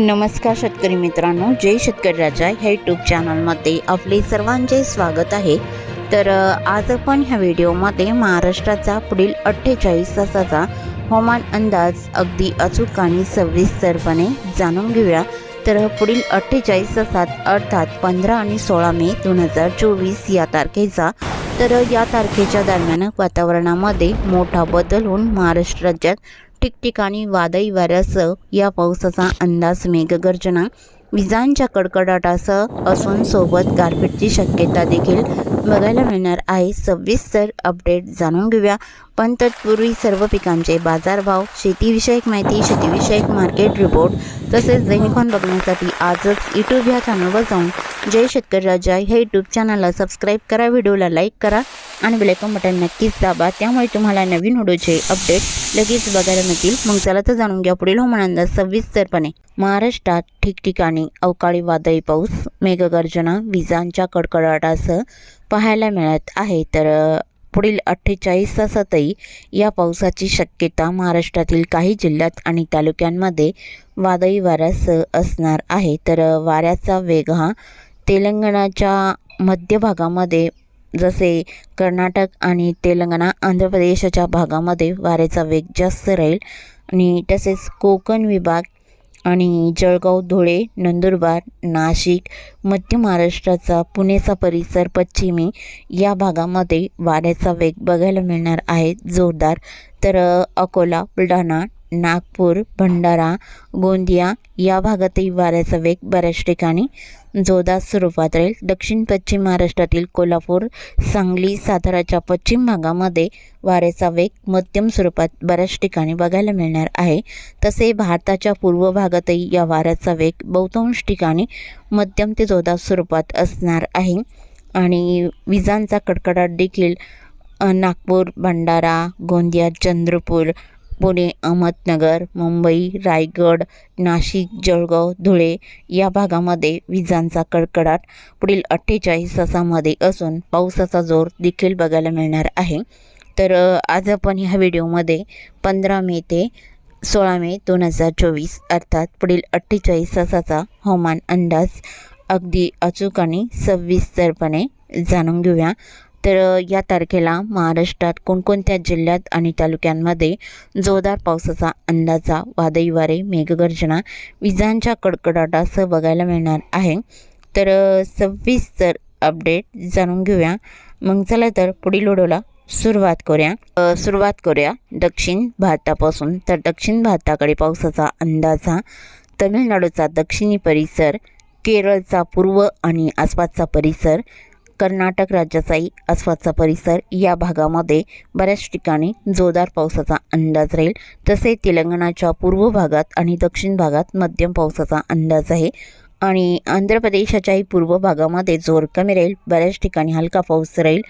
नमस्कार शेतकरी मित्रांनो जय शेतकरी राजा ह्या यूट्यूब चॅनलमध्ये आपले सर्वांचे स्वागत आहे. तर आज आपण ह्या व्हिडिओमध्ये महाराष्ट्राचा पुढील अठ्ठेचाळीस तासाचा हवामान अंदाज अगदी अचूक आणि सविस्तरपणे जाणून घेऊया. तर पुढील अठ्ठेचाळीस तासात अर्थात पंधरा आणि सोळा मे दोन हजार चोवीस या तारखेचा तर या तारखेच्या दरम्यान वातावरणामध्ये मोठा बदल होऊन महाराष्ट्र राज्यात ठिकठिकाणी वादळी वाऱ्यासह या पावसाचा अंदाज मेघगर्जना. विजांच्या कडकडाटासह असून सोबत गारपीटची शक्यता देखील बघायला मिळणार आहे. सविस्तर अपडेट जाणून घेऊया. पण तत्पूर्वी सर्व पिकांचे बाजारभाव शेतीविषयक माहिती शेतीविषयक मार्केट रिपोर्ट तसेच दैनिकॉन बघण्यासाठी आजच यूट्यूब या चॅनलवर जाऊन जय शेतकरी राजा हे यूट्यूब चॅनलला सबस्क्राईब करा व्हिडिओला लाईक करा आणि बेलायकॉन बटन नक्कीच दाबा. त्यामुळे तुम्हाला नवीन व्हिडिओचे अपडेट लगेच बघायला मिळतील. मग चला तर जाणून घ्या पुढील हवामान अंदाज सविस्तरपणे. महाराष्ट्रात ठिकठिकाणी अवकाळी वादळी पाऊस मेघगर्जना विजांच्या कडकडाटासह पाहायला मिळत आहे. तर पुढील अठ्ठेचाळीस तासातही या पावसाची शक्यता महाराष्ट्रातील काही जिल्ह्यात आणि तालुक्यांमध्ये वादळी वाऱ्यासह असणार आहे. तर वाऱ्याचा वेग हा तेलंगणाच्या मध्य भागामध्ये जसे कर्नाटक आणि तेलंगणा आंध्र प्रदेशाच्या भागामध्ये वाऱ्याचा वेग जास्त राहील आणि तसेच कोकण विभाग आणि जळगाव धुळे नंदुरबार नाशिक मध्य महाराष्ट्राचा पुणेचा परिसर पश्चिमी या भागामध्ये वाऱ्याचा वेग बघायला मिळणार आहे. जोरदार तर अकोला बुलढाणा नागपूर भंडारा गोंदिया या भागातही वाऱ्याचा वेग बऱ्याच ठिकाणी जोरदार स्वरूपात राहील. दक्षिण पश्चिम महाराष्ट्रातील कोल्हापूर सांगली साताराच्या पश्चिम भागामध्ये वाऱ्याचा वेग मध्यम स्वरूपात बऱ्याच ठिकाणी बघायला मिळणार आहे. तसे भारताच्या पूर्व भागातही या वाऱ्याचा वेग बहुतांश ठिकाणी मध्यम ते जोरदार स्वरूपात असणार आहे. आणि विजांचा कडकडाट देखील नागपूर भंडारा गोंदिया चंद्रपूर पुणे अहमदनगर मुंबई रायगड नाशिक जळगाव धुळे या भागामध्ये विजांचा कडकडाट पुढील अठ्ठेचाळीस तासामध्ये असून पावसाचा जोर देखील बघायला मिळणार आहे. तर आज आपण ह्या व्हिडिओमध्ये पंधरा मे ते सोळा मे दोन हजार चोवीस अर्थात पुढील अठ्ठेचाळीस तासाचा हवामान अंदाज अगदी अचूक आणि सविस्तरपणे जाणून घेऊया. तर या तारखेला महाराष्ट्रात कोणकोणत्या जिल्ह्यात आणि तालुक्यांमध्ये जोरदार पावसाचा अंदाजा वादळी वारे मेघगर्जना विजांच्या कडकडाटासह बघायला मिळणार आहे. तर सविस्तर अपडेट जाणून घेऊया. मग चला तर पुढील व्हिडिओला सुरुवात करूया. सुरुवात करूया. दक्षिण भारतापासून तर दक्षिण भारताकडे पावसाचा अंदाजा तमिळनाडूचा दक्षिणी परिसर केरळचा पूर्व आणि आसपासचा परिसर कर्नाटक राज्याचाही आसपासचा परिसर या भागामध्ये बऱ्याच ठिकाणी जोरदार पावसाचा अंदाज राहील. तसे तेलंगणाच्या पूर्व भागात आणि दक्षिण भागात मध्यम पावसाचा अंदाज आहे. आणि आंध्र प्रदेशाच्याही पूर्व भागामध्ये जोर कमी राहील. बऱ्याच ठिकाणी हलका पाऊस राहील.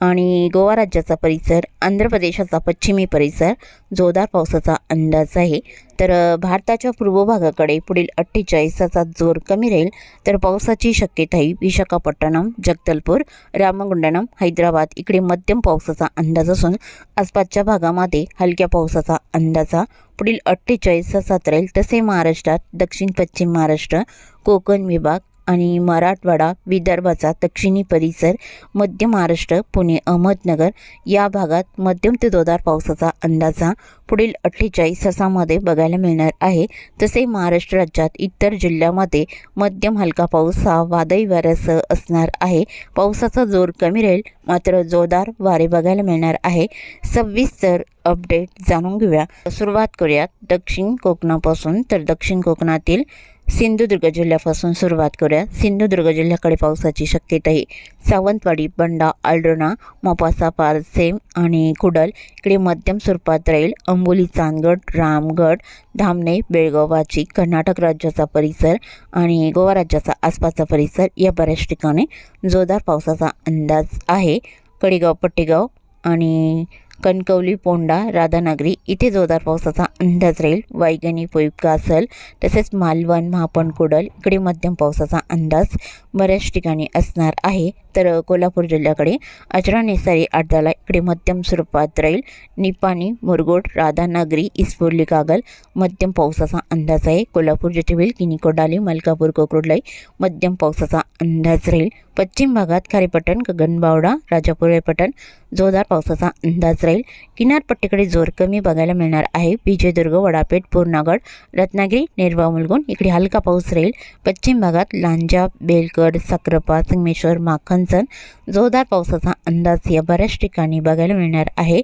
आणि गोवा राज्याचा परिसर आंध्र प्रदेशाचा पश्चिमी परिसर जोरदार पावसाचा अंदाज आहे. तर भारताच्या पूर्व भागाकडे पुढील अठ्ठेचाळीस तासात जोर कमी राहील तर पावसाची शक्यताही विशाखापट्टणम जगदलपूर रामगुंडनम हैदराबाद. इकडे मध्यम पावसाचा अंदाज असून आसपासच्या भागामध्ये हलक्या पावसाचा अंदाजा पुढील अठ्ठेचाळीस तासात राहील. तसे महाराष्ट्रात दक्षिण पश्चिम महाराष्ट्र कोकण विभाग आणि मराठवाडा विदर्भाचा दक्षिणी परिसर मध्य महाराष्ट्र पुणे अहमदनगर या भागात मध्यम ते जोरदार पावसाचा अंदाजा पुढील अठ्ठेचाळीस तासामध्ये बघायला मिळणार आहे. तसे महाराष्ट्र राज्यात इतर जिल्ह्यामध्ये मध्यम हलका पाऊस हा वादळी वाऱ्यासह असणार आहे. पावसाचा जोर कमी राहील मात्र जोरदार वारे बघायला मिळणार आहे. सविस्तर अपडेट जाणून घेऊया. सुरुवात करूयात दक्षिण कोकणापासून. तर दक्षिण कोकणातील सिंधुदुर्ग जिल्ह्यापासून सुरुवात करूया. सिंधुदुर्ग जिल्ह्याकडे पावसाची शक्यता आहे सावंतवाडी बंडा आलडोना मोपासा पारसेम आणि कुडल इकडे मध्यम स्वरूपात राहील. अंबोली चांदगड रामगड धामणे बेळगाव वाची कर्नाटक राज्याचा परिसर आणि गोवा राज्याचा आसपासचा परिसर या बऱ्याच ठिकाणी जोरदार पावसाचा अंदाज आहे. कडेगाव पट्टेगाव आणि कणकवली पोंडा राधानगरी इथे जोरदार पावसाचा अंदाज राहील. वायगणी पोईपका असेल तसेच मालवण महापण कुडल इकडे मध्यम पावसाचा अंदाज बऱ्याच ठिकाणी असणार आहे. तर कोल्हापूर जिल्ह्याकडे अजरा नेसारी आडदाला इकडे मध्यम स्वरूपात राहील. निपाणी मुरगोड राधानगरी इस्फुर्ली कागल मध्यम पावसाचा अंदाज आहे. कोल्हापूर जिथे किनी कोडाली मलकापूर कोकरोडलाई मध्यम पावसाचा अंदाज राहील. पश्चिम भागात खारीपट्टण गगनबावडा राजापुरे पटण जोरदार पावसाचा अंदाज राहील. किनारपट्टीकडे जोर कमी बघायला मिळणार आहे. विजयदुर्ग वडापेठ पूर्णागड रत्नागिरी नेरवा मुलगुण इकडे हलका पाऊस राहील. पश्चिम भागात लांजा बेलगड साक्रपा संगमेश्वर माखनसन जोरदार पावसाचा अंदाज या बऱ्याच ठिकाणी बघायला मिळणार आहे.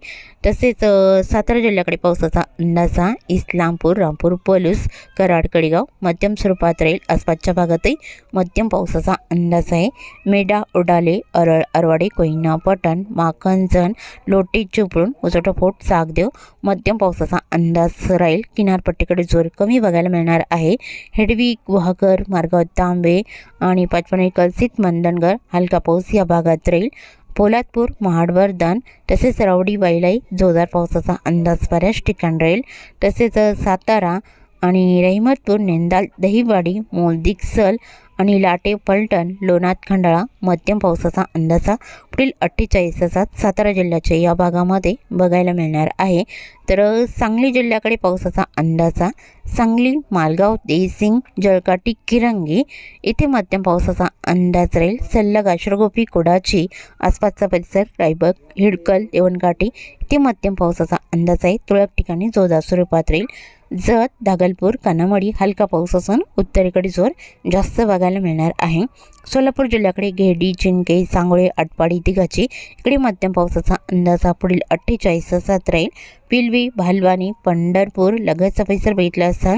तसेच सातारा जिल्ह्याकडे पावसाचा अंदाज हा इस्लामपूर रामपूर पलूस कराड कडेगाव मध्यम स्वरूपात राहील. आसपासच्या भागातही मध्यम पावसाचा अंदाज आहे. मेडा उडाले अरळ अरवाडे कोयना पटण माखनजण लोटी चिपळूण उजटाफोट सागदेव मध्यम पावसाचा अंदाज राहील किनारपट्टीकडे जोर कमी बघायला मिळणार आहे. हेडवी गुहागर मार्गाव तांबे आणि पाचपणे कलसित मंदनगर हलका पाऊस या भागात राहील. पोलादपूर महाडवर्धन तसेच रावडी वाईलाई जोरदार पावसाचा अंदाज बऱ्याच ठिकाण राहील. तसेच सातारा आणि रहिमतपूर नेंदाल दहीवाडी मोलदिकसल आणि लाटे पलटण लोणात खंडाळा मध्यम पावसाचा अंदाजा पुढील अठ्ठेचाळीस तासात सातारा जिल्ह्याच्या या भागामध्ये बघायला मिळणार आहे. तर सांगली जिल्ह्याकडे पावसाचा अंदाजा सांगली मालगाव देसिंग जळकाटी किरंगी इथे मध्यम पावसाचा अंदाज राहील. सल्लग आश्रगोपी कोडाची आसपासचा परिसर रायबग हिडकल देवणकाठी इथे मध्यम पावसाचा अंदाज आहे. तुळक ठिकाणी जोरदार स्वरूपात राहील. जत दागलपूर कानामडी हलका पाऊस असून उत्तरेकडे जोर जास्त बघायला मिळणार आहे. सोलापूर जिल्ह्याकडे घेडी चिंके सांगोळे आटपाडी तिघाची इकडे मध्यम पावसाचा अंदाज हा पुढील अठ्ठेचाळीस तासात राहील. पिलवी भालवानी पंढरपूर लगतचा परिसर बघितला असता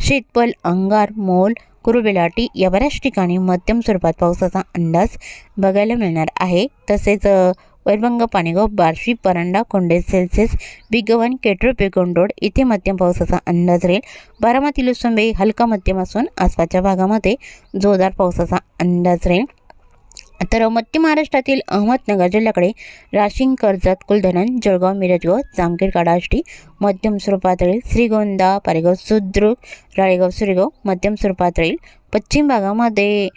शेतपल अंगार मोल कुरुबेलाटी या बऱ्याच ठिकाणी मध्यम स्वरूपात पावसाचा अंदाज बघायला मिळणार आहे. तसेच वैभंग पाणीगाव बार्शी परांडा कोंडे सेल्सियस बिगवन केट्रो पेकोंडोड इथे मध्यम पावसाचा अंदाज राहील. बारामती लुसंबे हलका मध्यम असून आसपासच्या भागामध्ये जोरदार पावसाचा अंदाज राहील. तर मध्य महाराष्ट्रातील अहमदनगर जिल्ह्याकडे राशिंग कर्जत कुलधरण जळगाव मिरजगाव जामखेड काडाष्टी मध्यम स्वरूपात राहील. श्रीगोंदा पारेगाव सुद्रुक राळेगाव सुरेगाव मध्यम स्वरूपात राहील. पश्चिम भागामध्ये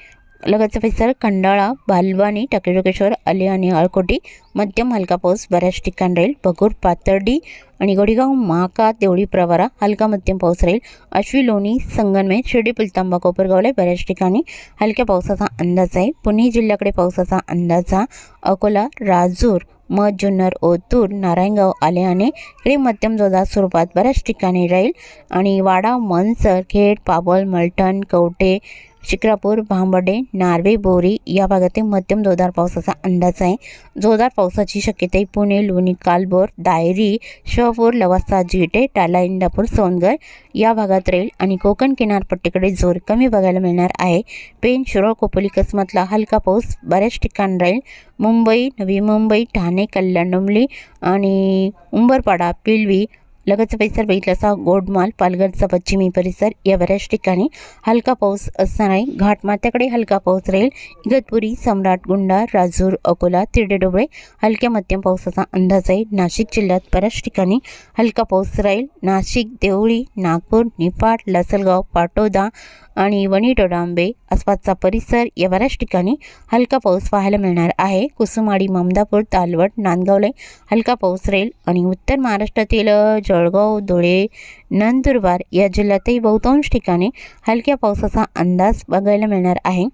लगतचा परिसर खंडाळा बालवानी टाकेश्वर आले आणि अळकोटी मध्यम हलका पाऊस बऱ्याच ठिकाणी राहील. भगूर पातर्डी आणि गोडीगाव महाका देवळी प्रवारा हलका मध्यम पाऊस राहील. अश्वी लोणी संगनमे शिर्डी पुलतांबा कोपरगावला बऱ्याच ठिकाणी हलक्या पावसाचा अंदाज आहे. पुणे जिल्ह्याकडे पावसाचा अंदाजा अकोला राजूर मध जुन्नर ओतूर नारायणगाव आल्याने इकडे मध्यम जोरदार स्वरूपात बऱ्याच ठिकाणी राहील. आणि वाडा मनसर खेड पाबळ मलटण कवटे शिक्रापूर भांबडे नार्वे बोरी या भागातील मध्यम जोरदार पावसाचा अंदाज आहे. जोरदार पावसाची शक्यताही पुणे लोणी कालबोर दायरी शहपूर लवासा जिटे टाला इंदापूर सोनगड या भागात राहील आणि कोकण किनारपट्टीकडे जोर कमी बघायला मिळणार आहे. पेन शिरोळ कोपोली कसमतला हलका पाऊस बऱ्याच ठिकाणी राहील. मुंबई नवी मुंबई ठाणे कल्याण डोंबली आणि उंबरपाडा पिलवी लगतचा परिसर बघितला असा गोडमाल पालघरचा पश्चिमी परिसर या बऱ्याच ठिकाणी हलका पाऊस असणार आहे. घाटमात्याकडे हलका पाऊस राहील. इगतपुरी सम्राट गुंडा राजूर अकोला तिरडेडोबळे हलक्या मध्यम पावसाचा अंदाज आहे. नाशिक जिल्ह्यात बऱ्याच ठिकाणी हलका पाऊस राहील. नाशिक देवळी नागपूर निफाड लसलगाव पाटोदा आणि वणीटोडांबे आसपासचा परिसर या बऱ्याच ठिकाणी हलका पाऊस पाहायला मिळणार आहे. कुसुमाडी ममदापूर तालवट नांदगावला हलका पाऊस राहील आणि उत्तर महाराष्ट्रातील जळगाव धुळे नंदुरबार या जिल्ह्यातही बहुतांश ठिकाणी हलक्या पावसाचा अंदाज बघायला मिळणार आहे.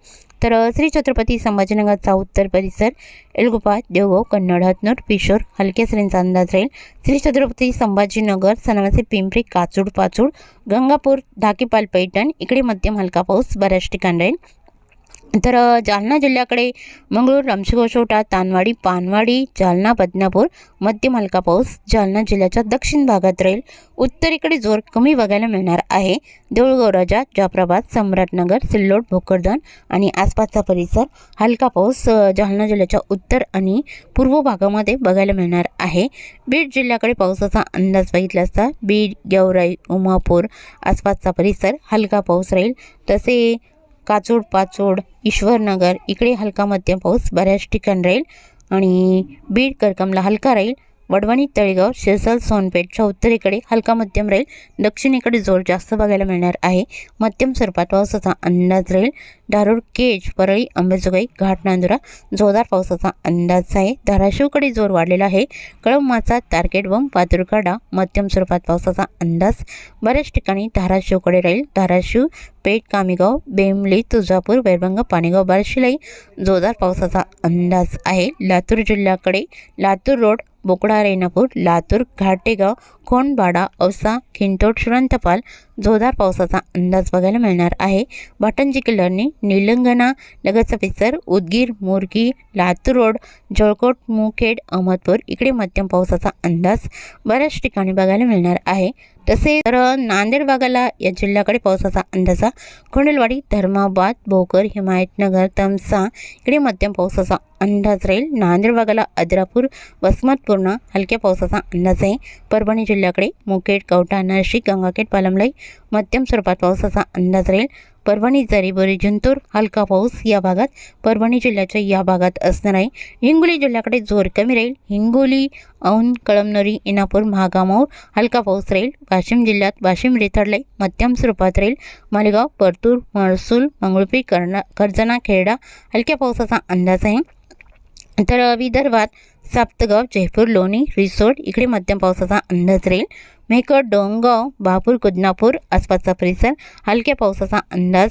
तर श्री छत्रपती संभाजीनगरचा उत्तर परिसर एलगुपा देवगाव कन्नड हतनूर पिशोर हलक्या सरींचा अंदाज राहील. श्री छत्रपती संभाजीनगर सनवासी पिंपरी काचूड पाचूड गंगापूर धाकीपाल पैठण इकडे मध्यम हलका पाऊस बऱ्याच ठिकाणी राहील. तर जालना जिल्ह्याकडे मंगळूर रामशिगोशोटा तानवाडी पानवाडी जालना बदनापूर मध्य हलका पाऊस जालना जिल्ह्याच्या दक्षिण भागात राहील. उत्तरेकडे जोर कमी बघायला मिळणार आहे. देऊळगौराजा जाफराबाद सम्राटनगर सिल्लोड भोकरदन आणि आसपासचा परिसर हलका पाऊस जालना जिल्ह्याच्या उत्तर आणि पूर्व भागामध्ये बघायला मिळणार आहे. बीड जिल्ह्याकडे पावसाचा अंदाज बघितला असता बीड गेवराई उमापूर आसपासचा परिसर हलका पाऊस राहील. तसे काचोड पाचोड ईश्वरनगर इकडे हलका मध्यम पाऊस बऱ्याच ठिकाणी राहील आणि बीड करकमला हलका राहील. वडवणी तळेगाव शिरसाल सोनपेठच्या उत्तरेकडे हलका मध्यम राहील दक्षिणेकडे जोर जास्त बघायला मिळणार आहे. मध्यम स्वरूपात पावसाचा अंदाज राहील. धारूर केज परळी अंबेजोगाई घाट नांदुरा जोरदार पावसाचा अंदाज आहे. धाराशिवकडे जोर वाढलेला आहे. कळंबाचा तारकेट व पातुरकाडा मध्यम स्वरूपात पावसाचा अंदाज. बऱ्याच ठिकाणी धाराशिवकडे राहील. धाराशिव पेठ कामेगाव बेमली तुळजापूर वैरभंग पाणेगाव बार्शीलाही जोरदार पावसाचा अंदाज आहे. लातूर जिल्ह्याकडे लातूर रोड बोकडा रेणापूर लातूर घाटेगाव कोंडबाडा औसा खिंटोट श्रंतपाल जोरदार पावसाचा अंदाज बघायला मिळणार आहे. भटंजी किल्ल्याने निलंगणा लगतचा पिसर उदगीर मोरगी लातूर रोड जळकोट मुखेड अहमदपूर इकडे मध्यम पावसाचा अंदाज बऱ्याच ठिकाणी बघायला मिळणार आहे. तसे तर नांदेड भागाला या जिल्ह्याकडे पावसाचा अंदाज आहे. धर्माबाद भोकर हिमायतनगर तमसा इकडे मध्यम पावसाचा अंदाज राहील नांदेड भागाला अद्रापूर वसमतपूर्ण हलक्या पावसाचा अंदाज आहे परभणी जिल्ह्याकडे मुखेड कवठा नाशिक गंगाखेड पालमलाई मध्यम स्वरूपात पावसाचा अंदाज राहील परभणी जारीबोरी जिंतूर हलका पाऊस या भागात परभणी जिल्ह्याच्या या भागात असणार आहे. हिंगोली जिल्ह्याकडे जोर कमी राहील. हिंगोली औंध कळमनुरी इनापूर महागामाऊर हलका पाऊस राहील. वाशिम जिल्ह्यात वाशिम रेथाडलाई मध्यम स्वरूपात राहील. मालेगाव परतूर महसूल मंगळुपी कर्णा कर्जना खेरडा हलक्या पावसाचा अंदाज आहे. तर विदर्भात साप्तगाव जयपूर लोणी रिसोड इकडे मध्यम पावसाचा अंदाज राहील. मेहकर डोंगाव बहापूर कुदनापूर आसपासचा परिसर हलक्या पावसाचा अंदाज.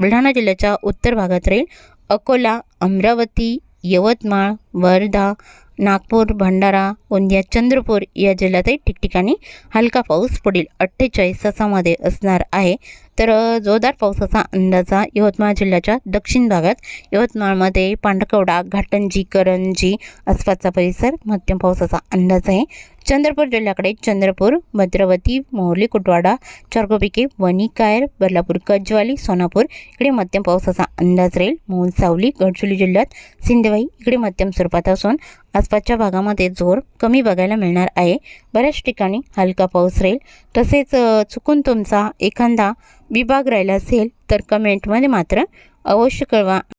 बुलढाणा जिल्ह्याच्या उत्तर भागात राहील अकोला अमरावती यवतमाळ वर्धा नागपूर भंडारा गोंदिया चंद्रपूर या जिल्ह्यातही ठिकठिकाणी हलका पाऊस पुढील अठ्ठेचाळीस तासामध्ये असणार आहे. तर जोरदार पावसाचा अंदाजा यवतमाळ जिल्ह्याच्या दक्षिण भागात यवतमाळमध्ये पांढरकवडा घाटंजी करंजी आसपासचा परिसर मध्यम पावसाचा अंदाज आहे. चंद्रपूर जिल्ह्याकडे चंद्रपूर भद्रवती मोहली कुटवाडा चारकोपिके वणी कायर बदलापूर कज्वाली सोनापूर इकडे मध्यम पावसाचा अंदाज राहील. मोहन सावली गडचिरोली जिल्ह्यात सिंधवाई इकडे मध्यम स्वरूपात असून आसपासच्या भागामध्ये जोर कमी बघायला मिळणार आहे. बऱ्याच ठिकाणी हलका पाऊस राहील. तसेच चुकून तुमचा एखादा विभाग राहिला असेल तर कमेंटमध्ये मात्र अवश्य कळवा.